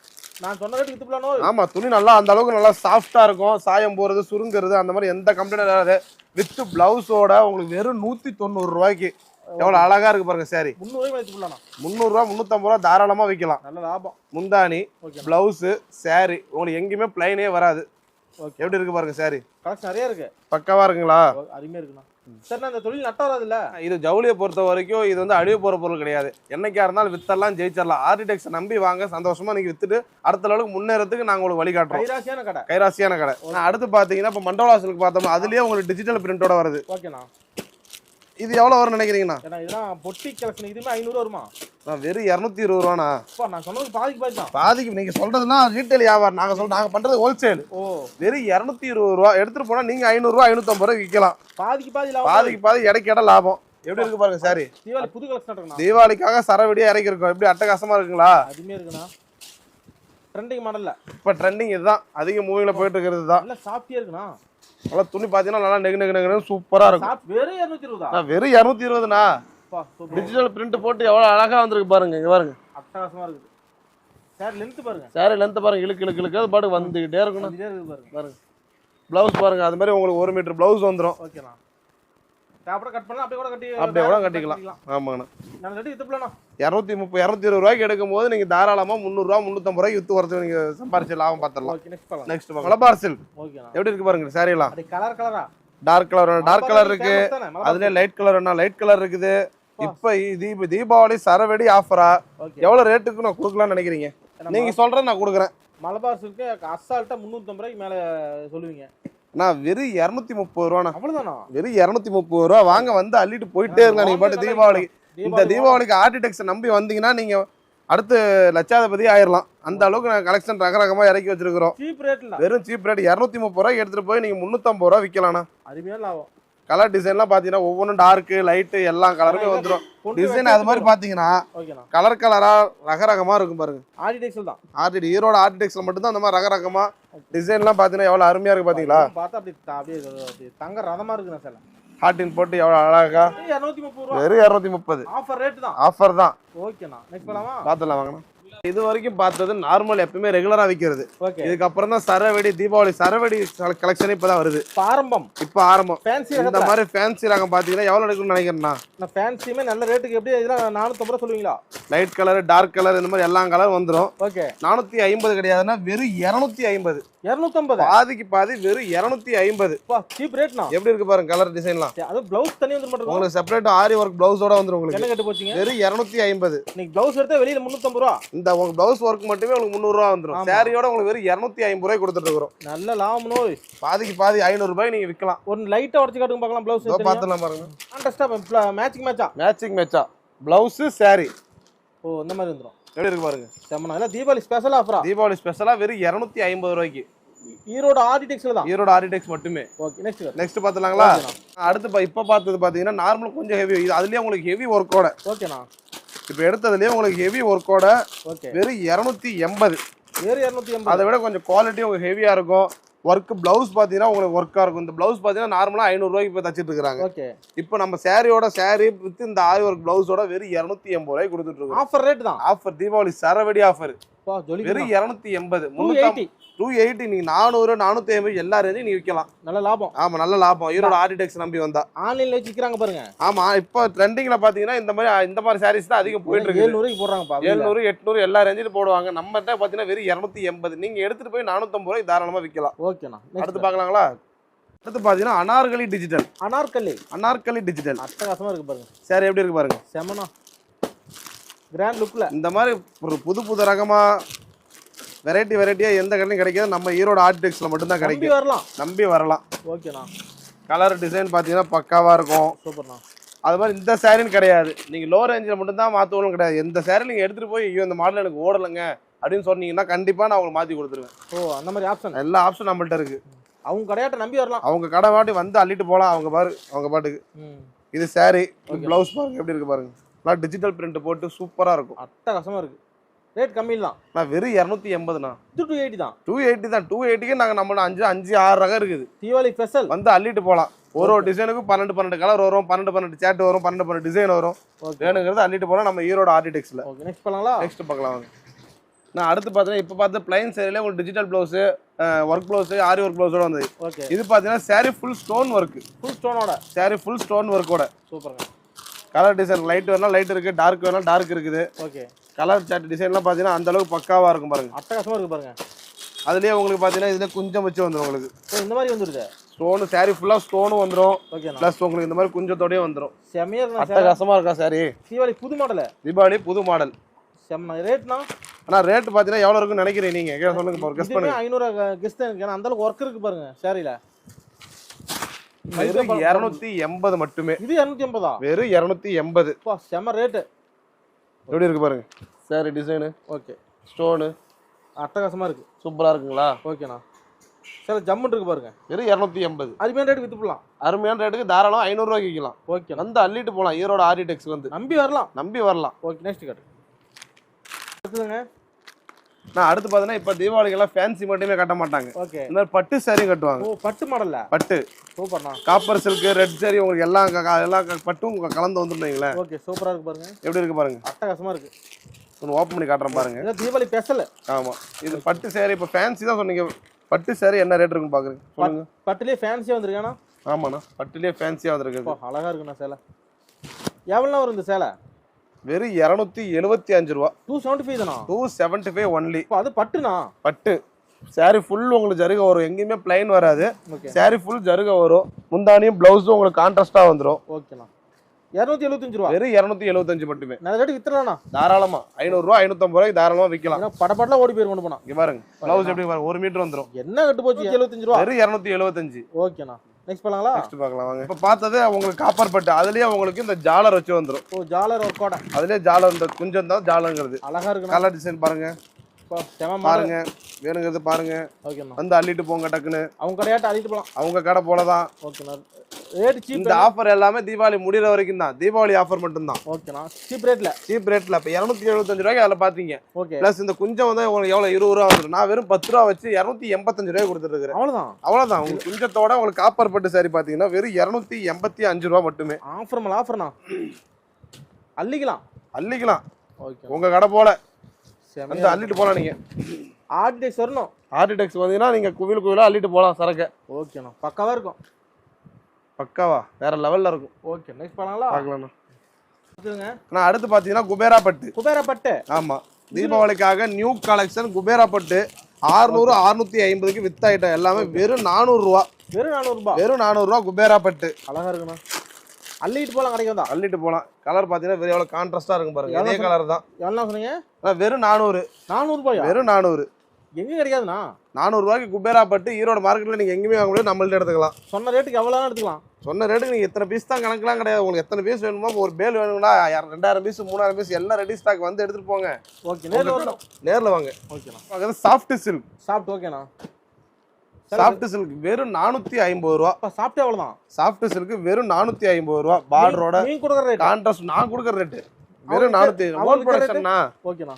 நான் சொன்ன ரேட்டு வித்து பிளானோ ஆமா துணி நல்லா அந்த அளவுக்கு நல்லா சாஃப்டா இருக்கும். சாயம் போறது சுருங்குறது அந்த மாதிரி எந்த கம்ப்ளைண்ட் வராது வித் பிளவுஸோட உங்களுக்கு வெறும் நூத்தி தொண்ணூறு எவ்வளவு அழகா இருக்கு பாருங்க சாரி பிளானா முந்நூறுரூவா முந்நூற்றம்பது ரூபா தாராளமா விற்கலாம் நல்ல லாபம். முந்தானி பிளவுஸு சாரி உங்களுக்கு எங்கேயுமே பிளைனே வராது. ஓகே. எப்படி இருக்கு பாருங்க சாரி கலெக்ஷன் நிறைய இருக்கு. பக்காவா இருக்குங்களா? அருமையா இருக்குண்ணா. சரி இந்த தொழில் நட்டம் வராதுல்ல இது ஜவுளியை பொறுத்த வரைக்கும் இது வந்து அழிவு போற பொருள் கிடையாது. என்னைக்கா இருந்தாலும் வித்தரலாம் ஜெயிச்சிடலாம் ஆர்டிடெக்ஸ் நம்பி வாங்க சந்தோஷமா நீங்க வித்துட்டு அடுத்த லெவலுக்கு முன்னேறதுக்கு நாங்க உங்களுக்கு வழிகாட்டுறோம் கைராசியான கடை. கைராசியான கடை. அடுத்து பாத்தீங்கன்னா இப்போ மண்டோலா சில்க் பார்த்தோம்னா அதுலயே உங்களுக்கு டிஜிட்டல் பிரிண்டோட வருது. ஓகேண்ணா. இது எவ்வளவு வரும்னு நினைக்கிறீங்கண்ணா? இதெல்லாம் பொட்டி கலெக்ஷன். இதுமே ஐநூறு வருமா? நான் வெறும் இரநூத்தி இருபது ரூபாண்ணா. நான் சொன்னது பாதிக்கு பாதி தான். பாதிக்கு நீங்க சொல்றதுலாம் ரீட்டைல் வியாபாரம். நாங்க சொல்ல நாங்க பண்றது ஹோல்சேல் ஓ. வெறும் இரநூத்தி இருபது ரூபா எடுத்துட்டு போனா நீங்க ஐநூறுரூவா ஐநூத்தம்பது ரூபாய் விற்கலாம் பாதிக்கு பாதி பாதிக்கு பாதி இடைக்கு இடம் லாபம். எப்படி இருக்கு பாருங்க சாரி தீபாவளி புது கலெக்ஷன் தீபாவளிக்காக சரவெடியா இறக்கி இருக்கோம் எப்படி அட்டகாசமா இருக்குங்களா? அருமையா இருக்குண்ணா. ட்ரெண்டிங் மாடல்ல இப்ப ட்ரெண்டிங் இதுதான். அதிக மூவில போயிட்டு இருக்கிறது தான். நல்ல சாஃப்டியா இருக்குண்ணா. நல்லா துணி பாத்தீங்கன்னா நல்லா நெகு நெகு நெகுன்னு சூப்பரா இருக்கும். வெறும் இரநூத்தி இருபதா வெறும் இரநூத்தி இருபதுண்ணா டிஜிட்டல் பிரிண்ட் போட்டு எவ்வளவு அழகா வந்திருக்கு பாருங்க இங்க பாருங்க. அட்டகாசமா இருக்குது. சார் லென்த் பாருங்க. சாரி லென்த் பாருங்க இழுக்கு இழுக்கு இழுக்கு. அது பாட்டு வந்துகிட்டே இருக்கணும் பாருங்க. பாருங்க. பிளவுஸ் பாருங்க அது மாதிரி உங்களுக்கு ஒரு மீட்டர் பிளவுஸ் வந்துடும் ஓகேண்ணா கட் பண்ணலாம் அப்படியே கூட கட்டி அப்படியே கூட கட்டிக்கலாம். நான் ரெடி பிளானா இரநூத்தி முப்பது இரநூத்தி இருபது ரூபாய்க்கு எடுக்கும் போது நீங்க தாராளமா முந்நூறுரூவா முந்நூற்றம்பது ரூபாய்க்கு வித்து வரது நீங்க சம்பாரிச்சு லாபம் பார்த்துடலாம். நெக்ஸ்ட் மலபார் சில்க் எப்படி இருக்கு பாருங்க சாரி எல்லாம்? அப்படி கலர் கலரா டார்க் கலர் டார்க் கலர் இருக்கு. அதுல லைட் கலர் வேணா லைட் கலர் இருக்குது. இப்ப தீப தீபாவளி சரவெடி ஆஃபரா எவ்வளவு ரேட்டுக்கு நான் கொடுக்கலாம்னு நினைக்கிறீங்க? நீங்க சொல்றேன் நான் கொடுக்குறேன். மலபார் சில்க்கு அசால்ட்டா முந்நூற்றம்பது ரூபாய்க்கு மேல சொல்லுவீங்க. நான் வெறும் இரநூத்தி முப்பது ரூபாண்ணா. வெறும் இரநூத்தி முப்பது ரூபா. வாங்க வந்து அள்ளிட்டு போயிட்டே இருக்கலாம் நீங்க பாட்டு தீபாவளிக்கு இந்த தீபாவளிக்கு ஆர்டிடெக்ஸ் நம்பி வந்தீங்கன்னா நீங்க அடுத்து லட்சாதிபதி ஆயிரலாம். அந்த அளவுக்கு நான் கலெக்ஷன் ரக ரகமா இறக்கி வச்சிருக்கிறோம். சீப் ரேட்ல வெறும் சீப் ரேட் இரநூத்தி முப்பது ரூபாய்க்கு எடுத்துட்டு போய் நீங்க முந்நூற்றம்பது ரூபா விற்கலாம்ண்ணா லாபம். கலர் டிசைன்லாம் பார்த்தீங்கன்னா ஒவ்வொன்றும் டார்க்கு லைட்டு எல்லா கலருமே வந்துடும் டிசைன் அது மாதிரி பார்த்தீங்கன்னா கலர் கலரா ரக ரகமா இருக்கும் பாருங்க. ஆர்டிடெக்ஸல் தான். ஆர்டிடி ஈரோட ஆர்டிடெக்ஸ்ல மட்டும்தான் அந்த மாதிரி ரக ரகமா டிசைன்லாம் பார்த்தீங்கன்னா எவ்வளோ அருமையா இருக்கு பார்த்தீங்களா பார்த்தா அப்படி அப்படியே தங்க ரதமா இருக்குண்ணா சார் ஹார்டின் போட்டு எவ்வளோ அழகா? இரநூத்தி முப்பது வெறும் இரநூத்தி முப்பது. ஆஃபர் ரேட் தான். ஆஃபர் தான். ஓகேண்ணா. நெக்ஸ்ட் பண்ணலாமா பார்த்துலாம் வாங்கண்ணா. இது வரைக்கும் பார்த்தது நார்மல் எப்பயுமே ரெகுலரா விற்கிறது இதுக்கப்புறம் தான் சரவெடி தீபாவளி சரவெடி கலெக்ஷன் இப்பதான் வருது. ஆரம்பம். இப்போ ஆரம்பம். ஃபேன்சி இந்த மாதிரி ஃபேன்சி ரகம் பாத்தீங்கன்னா எவ்வளவு எடுக்கணும்னு நினைக்கிறேன்னா? நான் ஃபேன்சியுமே நல்ல ரேட்டுக்கு எப்படி இதெல்லாம் நானூற்றம்பது ரூபா சொல்லுவீங்களா? லைட் கலர் டார்க் கலர் இந்த மாதிரி எல்லா கலர் வந்துரும். ஓகே நானூத்தி ஐம்பது கிடையாதுன்னா வெறும் இருநூத்தி ஐம்பது. இரநூத்தம்பது. பாதிக்கு பாதி வெறும் இருநூத்தி ஐம்பது. சீப் ரேட்னா எப்படி இருக்கு பாருங்க கலர் டிசைன்லாம் அது பிளவுஸ் தனி வந்து மட்டும் உங்களுக்கு செப்பரேட் ஆரி ஒர்க் பிளவுஸோட வந்துரும் உங்களுக்கு. என்ன கட்டு போச்சுங்க வெறும் இருநூத்தி ஐம்பது. இன்னைக்கு பிளவுஸ் எடுத்தா வெளியில முந்நூற்றம்பது ரூபா. இந்த உங்க பிளவுஸ் ஒர்க் மட்டுமே உங்களுக்கு முந்நூறு ரூபா வந்துரும். ஆமா. சாரியோட உங்களுக்கு வெறும் இருநூத்தி ஐம்பது ரூபாய் கொடுத்துட்டு இருக்கிறோம். நல்ல லாபம் நோய். பாதிக்கு பாதி ஐநூறு ரூபாய் நீங்க விற்கலாம் ஒரு லைட்டா உடச்சு காட்டுங்க பார்க்கலாம் பிளவுஸ் பார்த்துலாம் பாருங்க. கான்டெஸ்டா மேட்சிங் மேட்சா மேட்சிங் மேட்சா பிளவுஸ் சாரி ஓ இந்த மாதிரி வந்துரும். எப்படி இருக்கு பாருங்க? செம்மண்ணா இதெல்லாம் தீபாவளி ஸ்பெஷல் ஆஃபரா தீபாவளி ஸ்பெஷலா வெறும் இருநூத்தி ஐம்பது ரூபாய்க்கு. ஈரோடு ஆர்டிடெக்ஸ்ல தான்? ஈரோடு ஆரிடெக்ஸ் மட்டுமே. ஓகே நெக்ஸ்ட் நெக்ஸ்ட் பாத்துலாங்களா அடுத்து இப்ப பார்த்தது பாத்தீங்கன்னா நார்மல் கொஞ்சம் ஹெவி இது அதுலயே உங்களுக்கு ஹெவி ஒர்க்கோட ஓகேண்ணா இப்ப எடுத்ததுலயே உங்களுக்கு ஹெவி ஒர்க்கோட வெறும் இருநூத்தி எண்பது. வேறு இரநூத்தி எண்பது. அதை விட கொஞ்சம் குவாலிட்டி உங்களுக்கு ஹெவியா இருக்கும். ஒர்க் பிளவுஸ் பாத்தீங்கன்னா உங்களுக்கு ஒர்க்கா இருக்கும். இந்த பிளவுஸ் பாத்தீங்கன்னா நார்மலா ஐநூறு ரூபாய்க்கு இப்போ தச்சிட்டு இருக்காங்க. ஓகே இப்போ நம்ம சாரியோட சாரி வித் இந்த ஆரி ஒர்க் பிளவுஸோட வெறும் இருநூத்தி எண்பது ரூபாய்க்கு கொடுத்துட்டு இருக்கோம். ஆஃபர் ரேட் தான். ஆஃபர் தீபாவளி சரவடி ஆஃபர் வெறும் இருநூத்தி எண்பது. எயிட்டி டூ எயிட்டி நீங்க நானூறு நானூத்தி ஐம்பது எல்லா ரேஞ்சையும் நீ விற்கலாம் நல்ல லாபம். ஆமா நல்ல லாபம். ஈரோட ஆர்டிடெக்ஸ் நம்பி வந்தா. ஆன்லைன்ல வச்சுக்கிறாங்க பாருங்க. ஆமா இப்போ ட்ரெண்டிங்ல பாத்தீங்கன்னா இந்த மாதிரி இந்த மாதிரி சாரீஸ் தான் அதிகம் போயிட்டு இருக்கு ஏழுநூறுக்கு போடுறாங்கப்பா எழுநூறு எட்நூறு எல்லா ரேஞ்சிலும் போடுவாங்க. நம்ம தான் பாத்தீங்கன்னா வெறும் இருநூத்தி எண்பது. நீங்க எடுத்துட்டு போய் நானூத்தம்பது ரூபாய் தாராளமா விற்கலாம் ஓகேண்ணா அடுத்து நெக்ஸ்ட் பார்க்கலாங்களா? அடுத்து பாத்தீங்கன்னா அனார்கலி டிஜிட்டல் அனார்கல்லி அனார்கலி டிஜிட்டல் அட்டகாசமா இருக்கு பாருங்க. சாரி எப்படி இருக்கு பாருங்க? செமனா கிராண்ட் லுக்ல இந்த மாதிரி ஒரு புது புது ரகமா வெரைட்டி வெரைட்டியா எந்த கடையும் கிடைக்காது. நம்ம ஈரோடு ஆர்டிடெக்ஸ்ல மட்டும்தான் கிடைக்கும். வரலாம். நம்பி வரலாம். ஓகேண்ணா கலர் டிசைன் பாத்தீங்கன்னா பக்காவா இருக்கும். சூப்பர்ண்ணா அது மாதிரி இந்த சாரின்னு கிடையாது. நீங்க லோ ரேஞ்சில் மட்டும் தான் மாத்தணும் கிடையாது. எந்த சாரி நீங்க எடுத்துட்டு போய் ஐயோ இந்த மாடல் எனக்கு ஓடலைங்க அப்படின்னு சொன்னீங்கன்னா கண்டிப்பா நான் உங்களுக்கு மாத்தி கொடுத்துருவேன். ஓ அந்த மாதிரி ஆப்ஷன் எல்லா ஆப்ஷன் நம்மள்ட்ட இருக்கு. அவங்க கடையாட்ட நம்பி வரலாம். அவங்க கடை பாட்டி வந்து அள்ளிட்டு போலாம். அவங்க பாரு அவங்க பாட்டுக்கு. இது சாரி பிளவுஸ் பாருங்க. எப்படி இருக்கு பாருங்க. நல்லா டிஜிட்டல் பிரிண்ட் போட்டு சூப்பரா இருக்கும். அட்டகாசமா இருக்கு. ரேட் கம்மியில் தான் நான் வெறும் இரநூத்தி எண்பதுண்ணா. இது டூ எயிட்டி தான். டூ எயிட்டி தான். டூ எயிட்டிக்கு நாங்கள் நம்ம அஞ்சு அஞ்சு ஆறு ரகம் இருக்குது. தீபாவளி ஸ்பெஷல் வந்து அள்ளிட்டு போகலாம் ஒரு ஒரு டிசைனுக்கு பன்னெண்டு பன்னெண்டு கலர் வரும் பன்னெண்டு பன்னெண்டு சேட் வரும் பன்னெண்டு பன்னெண்டு டிசைன் வரும். வேணுங்கிறது அள்ளிட்டு போகலாம் நம்ம ஈரோட ஆர்டிடெக்ஸில் ஓகே நெக்ஸ்ட் பண்ணலாங்களா நெக்ஸ்ட் பார்க்கலாம் வாங்க. நான் அடுத்து பார்த்தீங்கன்னா இப்போ பார்த்து பிளைன் சேரியில் உங்களுக்கு digital blouse work blouse aari work ப்ளவுஸோட வந்தது. ஓகே இது பார்த்தீங்கன்னா saree full stone work full ஸ்டோனோட saree full stone ஒர்க்கோட சூப்பருங்க கலர் டிசைன் லைட் வேணா லைட் இருக்குது டார்க் வேணா டார்க் இருக்குது. ஓகே கலர் சாட் டிசைன்லாம் பார்த்தீங்கன்னா அந்த அளவுக்கு பக்காவாக இருக்கும் பாருங்க. அட்டகாசமா இருக்கு பாருங்க. அதுலேயே உங்களுக்கு பார்த்தீங்கன்னா இதில் குஞ்சம் வச்சு வந்துடும் உங்களுக்கு. இந்த மாதிரி வந்துருது. ஸ்டோனு saree ஃபுல்லாக ஸ்டோனும் வந்துடும் ஓகேண்ணா ப்ளஸ் உங்களுக்கு இந்த மாதிரி குஞ்சத்தோடயே வந்துடும் சார் அட்டகாசமாக இருக்கா சாரி தீபாவளி புது மாடலு தீபாவளி புது மாடல் செம்ம ரேட்னா ஆனால் ரேட் பார்த்தீங்கன்னா எவ்வளோ இருக்குன்னு நினைக்கிறீங்க நீங்கள் சொல்லுங்க பாரு கெஸ் இதுவே பண்ணுங்க. ஐநூறு கெஸ்ட் எனக்கு. அந்த அளவுக்கு ஒர்க் இருக்கு பாருங்க சாரியில வெறும் இரநூத்தி எண்பது மட்டுமே. இது இரநூத்தி எண்பதா? வெறும் இரநூத்தி எண்பது. பா செம்ம ரேட்டு. எப்படி இருக்கு பாருங்க. Sorry design okay. ஸ்டோனு அட்டகாசமா இருக்கு. சூப்பராக இருக்குங்களா? ஓகேண்ணா. சார் ஜம்முன் இருக்கு பாருங்க. வெறும் இரநூத்தி எண்பது. அருமையான ரேட் வித்து போடலாம். அருமையான ரேட்டுக்கு தாராளம் ஐநூறுரூவாய்க்கு விற்கலாம். ஓகேண்ணா. வந்து அள்ளிட்டு போகலாம். ஈரோட ஆர்டிடெக்ஸ் வந்து. நம்பி வரலாம். நம்பி வரலாம். ஓகே நெக்ஸ்ட் காட்டு அடுத்ததுங்க. நான் அடுத்து பார்த்தீங்கன்னா இப்போ தீபாவளிக்கெல்லாம் ஃபேன்சி மட்டுமே கட்ட மாட்டாங்க. ஓகே. இந்த பட்டு saree கட்டுவாங்க. ஓ பட்டு மாடல்ல பட்டு. சூப்பர்ண்ணா. காப்பர் சில்க்கு ரெட் saree உங்களுக்கு எல்லாம் க- பட்டும் கலந்து வந்துருந்தீங்களே? ஓகே சூப்பரா இருக்கு பாருங்க. எப்படி இருக்கு பாருங்க? அட்டகாசமா இருக்கு. ஒன்று ஓப்பன் பண்ணி காட்டுறேன் பாருங்க. தீபாவளி ஸ்பெஷல் ஆமா. இது பட்டு saree இப்போ ஃபேன்சி தான் சொன்னீங்க. பட்டு saree என்ன ரேட் இருக்குன்னு பாக்குறீங்க? சொல்லுங்க. பட்டுலயே ஃபேன்சியா வந்திருக்கானா ஆமாண்ணா. பட்டுலேயே ஃபேன்சியாக வந்திருக்குது. அப்பா, அழகா இருக்குண்ணா சேலை. எவ்வளோ வரும் இந்த சேலை? வெறும் இரநூத்தி எழுபத்தி அஞ்சு ரூபா. டூ செவன்ட்டி ஃபைவ் தானா? டூ செவன்ட்டி ஃபைவ் ஒன்லி அது பட்டுண்ணா? பட்டு. Saree ஃபுல் உங்களுக்கு ஜருக வரும். எங்கேயுமே பிளைன் வராது. Saree ஃபுல் ஜருக வரும். முந்தானியும் பிளவுஸும் உங்களுக்கு கான்ட்ராஸ்டாக வந்துடும் ஓகேண்ணா இரநூத்தி எழுபத்தஞ்சு ரூபா. வெறும் இரநூத்தி எழுபத்தஞ்சு மட்டுமே. நல்ல ரேட்டு வித்துடலாம்ண்ணா தாராளமா. ஐநூறுரூவா ஐநூற்றம்பது ரூபாய்க்கு தாராளமாக விற்கலாம் படப்படலாம் ஓடி போயிரு கொண்டு போனா. இங்க பாருங்க. பிளவுஸ் எப்படி பாருங்க? ஒரு மீட்டர் வந்துடும் என்ன கட்டு போச்சு? எழுபத்தஞ்சு ரூபா. வெறும் இரநூத்தி எழுபத்தஞ்சு ஓகேண்ணா நெக்ஸ்ட் பண்ணலாங்களா நெக்ஸ்ட் பார்க்கலாம் வாங்க. இப்போ பார்த்தது உங்களுக்கு காப்பர் பட்டு அதுலயே உங்களுக்கு இந்த ஜாலர் வச்சு வந்துடும் ஓ ஜாலர் ஒர்க் கோடை. அதுலயே ஜாலர் இந்த குஞ்சம் தான் ஜாலங்கிறது அழகா இருக்குண்ணா. கலர் டிசைன் பாருங்க. பாருங்க வேணுங்கிறது பாருங்க. வந்து அள்ளிட்டு போங்க டக்குன்னு. அவங்க கடையாட்ட அழிட்டு போலாம். அவங்க கடை போலதான். ஓகேண்ணா ரேட் சீப் இந்த ஆஃபர் எல்லாமே தீபாவளி முடிகிற வரைக்கும் தான். தீபாவளி ஆஃபர் மட்டும்தான். ஓகேண்ணா சீப் ரேட்ல சீப் ரேட்ல இப்போ இரநூத்தி எழுபத்தஞ்சு ரூபாய்க்கு அதில் பார்த்தீங்க ஓகே ப்ளஸ் இந்த குஞ்சம் வந்து உங்களுக்கு எவ்வளோ இருபது ரூபா வந்துடும் நான் வெறும் பத்து ரூபா வச்சு இரநூத்தி எண்பத்தஞ்சு ரூபாய் கொடுத்துருக்கேன் அவ்வளவுதான்? அவ்வளோதான் உங்களுக்கு குஞ்சத்தோட உங்களுக்கு காப்பர் பட்டு சாரி பார்த்தீங்கன்னா வெறும் இரநூத்தி எண்பத்தி அஞ்சு ரூபா மட்டுமே. ஆஃபர் ஆஃபர்ண்ணா அள்ளிக்கலாம். அள்ளிக்கலாம். ஓகே உங்க கடை போல. வந்து அள்ளிட்டு போகலாம் நீங்கள் ஆர்டிடெக்ஸ் வரணும். ஆர்டிடெக்ஸ் வந்தீங்கன்னா நீங்கள் குவில் குவிலாக அள்ளிட்டு போகலாம் சரக்கு. ஓகேண்ணா பக்காவா இருக்கும். பக்காவா? வேற லெவலில் இருக்கும். ஓகே நெக்ஸ்ட் பண்ணலாங்களா பார்க்கலாம்ண்ணா. ஆனால் அடுத்து பார்த்தீங்கன்னா குபேரா பட்டு. குபேர பட்டு ஆமாம் தீபாவளிக்காக நியூ கலெக்ஷன் குபேரா பட்டு. ஆறுநூறு அறுநூத்தி ஐம்பதுக்கு வித் ஐட்டம் எல்லாமே வெறும் நானூறுரூவா வெறும் நானூறுபா வெறும் நானூறுரூவா குபேரா பட்டு. அழகா இருக்குண்ணா. அள்ளிட்டு போலாம் கடைக்கு வந்தா. அள்ளிட்டு போகலாம் கலர் பார்த்தீங்கன்னா வெறும் எவ்வளோ கான்ட்ராஸ்டாக இருக்கும் பாருங்க. இதே கலர் தான். எவ்வளோ சொன்னீங்க? ஆனா வெறும் நானூறு. நானூறுபாயா? வெறும் நானூறு. எங்க கிடைக்காதுண்ணா? நானூறுரூவாய்க்கு குபேரா பட்டு ஈரோடு மார்க்கெட்டில் நீங்கள் எங்கேயுமே வாங்க முடியாது. நம்மள்ட்ட எடுத்துக்கலாம். சொன்ன ரேட்டுக்கு எவ்வளோ எடுத்துக்கலாம். சொன்ன ரேட்டுக்கு நீங்கள் எத்தனை பீஸ் தான் கணக்கெலாம் கிடையாது. உங்களுக்கு எத்தனை பீஸ் வேணுமோ ஒரு பேல் வேணுங்களா யார் ரெண்டாயிரம் பீஸ் மூணாயிரம் பீஸ் எல்லாம் ரெடி ஸ்டாக் வந்து எடுத்துகிட்டு போங்க. ஓகே நேரில் நேரில் வாங்க. ஓகேண்ணா சாஃப்ட் சில்க் சாப்பிட்டு ஓகேண்ணா சாஃப்ட் சில்க் வெறும் நானூற்றி ஐம்பது ரூபா. அப்போ சாப்பிட்டே அவ்வளோதான் சாஃப்ட் சில்க் வெறும் நானூற்றி ஐம்பது ரூபா. பார்டரோட கான்ட்ராஸ்ட் நான் கொடுக்குற ரேட்டு வெறும் நானூற்றி ஓன் ப்ரொடக்ஷன்னா ஓகேண்ணா.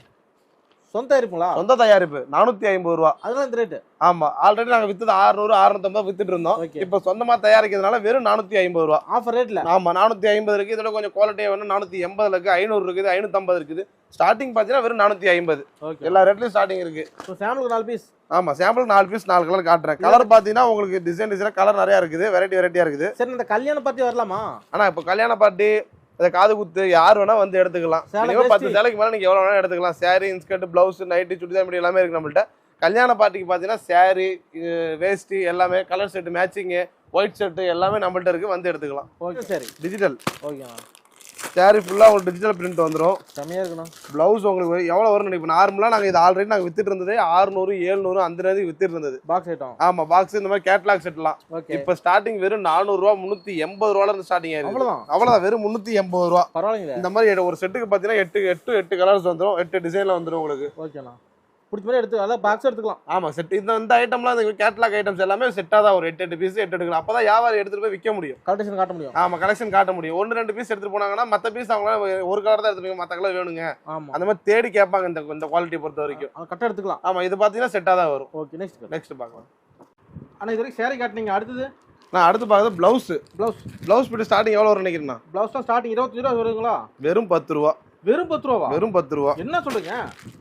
சொந்த இருப்புங்களா சொந்த தயாரிப்பு. நானூற்றி ஐம்பது ரூபா. அதெல்லாம் இந்த ரேட்டு ஆமா. ஆல்ரெடி நாங்கள் வித்தது ஆறுநூறு அறுநூத்தம்பது வித்துட்டு இருந்தோம். இப்போ சொந்தமா தயாரிக்கிறதுனால வெறும் நானூற்றி ஐம்பது ரூபா. ஆஃபர் ரேட்ல ஆமா. நானூற்றி ஐம்பது இருக்கு. இதோட கொஞ்சம் குவாலிட்டியாக வேணும் நானூற்றி எண்பதுல இருக்கு. ஐநூறு இருக்குது. ஐநூற்றம்பது இருக்குது. ஸ்டார்டிங் பார்த்தீங்கன்னா வெறும் நானூற்றி ஐம்பது. எல்லா ரேட்லையும் ஸ்டார்டிங் இருக்கு. சாம்பிளுக்கு நாலு பீஸ் ஆமா. சாம்பிள் நாலு பீஸ் நாலு கலர் காட்டுறேன். கலர் பார்த்தீங்கன்னா உங்களுக்கு டிசைன் டிசைன் கலர் நிறையா இருக்குது. வெரைட்டி வெரைட்டியாக இருக்குது. சரி இந்த கல்யாண பார்ட்டி வரலாமா? ஆனா இப்போ கல்யாண பார்ட்டி இந்த காது குத்து யார் வேணா வந்து எடுத்துக்கலாம். மினிமம் பத்து. சேலைக்கு மேலே நீங்கள் எவ்வளோ வேணா எடுத்துக்கலாம். saree inskirt blouse nightie churidar midi எல்லாமே இருக்கு நம்மள்ட்ட. கல்யாண பார்ட்டிக்கு பார்த்தீங்கன்னா saree வேஷ்டி எல்லாமே colour set matching white shirt எல்லாமே நம்மள்ட்ட இருக்கு. வந்து எடுத்துக்கலாம். ஓகே சரி. டிஜிட்டல் ஓகேண்ணா saree ஃபுல்லாக உங்களுக்கு டிஜிட்டல் பிரிண்ட் வந்துடும் செம்மையா இருக்குண்ணா ப்ளவுஸ் உங்களுக்கு எவ்வளோ வரும்னு இப்போ நார்மலாக நாங்கள் இது ஆல்ரெடி நாங்கள் வித்துட்டு இருந்தது ஆறுநூறு ஏழ்நூறு அந்த நேரத்துக்கு வித்துட்டு இருந்தது. பாக்ஸ் ஐட்டம் ஆமாம் பாக்ஸ் இந்த மாதிரி கேட்லாக் செட்லாம் இப்போ ஸ்டார்டிங் வெறும் நானூறுரூவா முந்நூற்றி எண்பது ரூபால இருந்து ஸ்டார்டிங் ஆயிருக்கு அவ்வளவுதான். அவ்வளோதான் வெறும் முந்நூற்றி எண்பது ரூபா. பரவாயில்லைங்களே. இந்த மாதிரி ஒரு செட்டுக்கு பார்த்தீங்கன்னா எட்டு எட்டு எட்டு கலர்ஸ் வந்துடும் எட்டு டிசைனில் வந்துடும் உங்களுக்கு. ஓகேண்ணா பிடிச்ச மாதிரி எடுத்து அதான் பாக்ஸ் எடுத்துக்கலாம். ஆமாம் செட் இந்த இந்த ஐட்டம்லாம் இந்த கேட்லாக் ஐட்டம்ஸ் எல்லாமே செட்டாக தான் ஒரு எட்டு எட்டு பீஸ் எட்டு எடுக்கலாம் அப்போ தான் வியாபாரம் எடுத்துகிட்டு போய் விற்க முடியும். கலெக்ஷன் காட்ட முடியும். ஆமாம் கலெக்ஷன் காட்ட முடியும். ஒன்று ரெண்டு பீஸ் எடுத்துகிட்டு போனாங்கன்னா மற்ற பீஸ் அவங்களால ஒரு கலர் தான் எடுத்துப்பீங்க மற்ற கலர் வேணுங்க. ஆமா. அந்த மாதிரி தேடி கேட்பாங்க இந்த இந்த குவாலிட்டி பொறுத்த வரைக்கும். கட்ட எடுத்துக்கலாம். ஆமாம் இது பார்த்தீங்கன்னா செட்டாக தான் வரும். ஓகே நெக்ஸ்ட் நெக்ஸ்ட் பார்க்கலாம் அண்ணா இது வரைக்கும் சேரீ காட்டினீங்க. அடுத்தது? நான் அடுத்து பார்க்குறது blouse blouse blouse bit starting எவ்வளோ வரும் நினைக்கிறேன்னா ப்ளவுஸ் தான் ஸ்டார்டிங் இருபத்தஞ்சு ரூபா வருங்களா வெறும் பத்து ரூபா. வெறும் பத்து ரூபாவா? வெறும் பத்து ரூபா. என்ன சொல்றீங்க?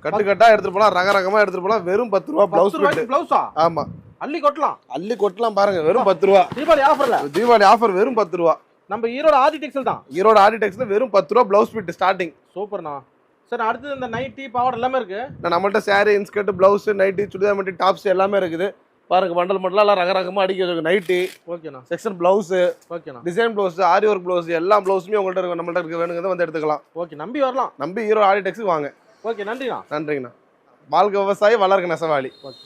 கட்டு கட்டா எடுத்துட்டு போலாம் ரக ரகமா எடுத்துட்டு போலாம் வெறும் பத்து ரூபா ப்ளவுஸ் ப்ளவுஸா ஆமா. அள்ளி கொட்டலாம். அள்ளி கொட்டலாம் பாருங்க வெறும் பத்து ரூபா. தீபாவளி ஆஃபர்ல தீபாவளி ஆஃபர் வெறும் பத்து ரூபா. நம்ம ஈரோட ஆதி டெக்ஸ்டைல் தான். ஈரோட ஆடிடெக்ஸ்ல வெறும் பத்து ரூபா ப்ளவுஸ் பிட் ஸ்டார்டிங் சூப்பர்ண்ணா. சார் அடுத்தது இந்த நைட்டி பாவாடை எல்லாமே இருக்கு. நம்மள்ட்ட saree inskirt blouse nightie churidar midi tops எல்லாமே இருக்குது. பாருங்க பண்டல் மண்டலம் எல்லாம் ரக ரகமா அடிக்க வச்சிருக்கு நைட்டி ஓகேண்ணா செக்ஷன் பிளவுஸ் ஓகேண்ணா design blouse aari work blouse எல்லா பிளவுஸுமே உங்கள்ட்ட இருக்கு நம்மள்ட்ட இருக்கு. வேணுங்கிறத வந்து எடுத்துக்கலாம். ஓகே நம்பி வரலாம். நம்பி ஈரோடு ஆடிடெக்ஸுக்கு வாங்க. ஓகே நன்றிண்ணா. நன்றிங்கண்ணா. வாழ்க்கை விவசாயி வளர்க்க நெசவாளி. ஓகே